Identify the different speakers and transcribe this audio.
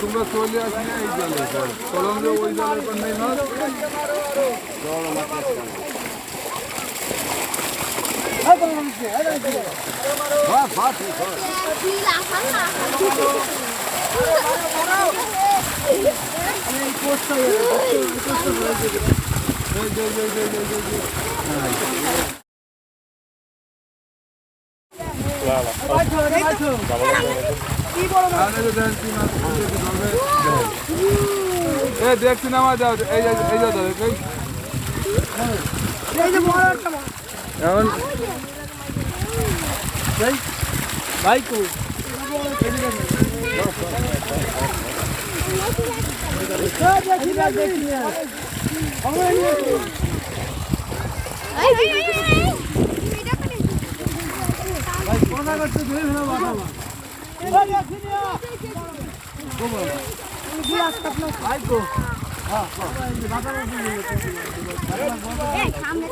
Speaker 1: তোমরা চলে আসি না এই জলে কলম যে ওই জলের পর নেই মাছ এই যে, এই যে, এই যে, ए देखती ना मजा आते ए ए जा दो कहीं
Speaker 2: ये मारा कमा
Speaker 1: यार
Speaker 2: भाई भाई को
Speaker 3: Ay ay ay ay সামনে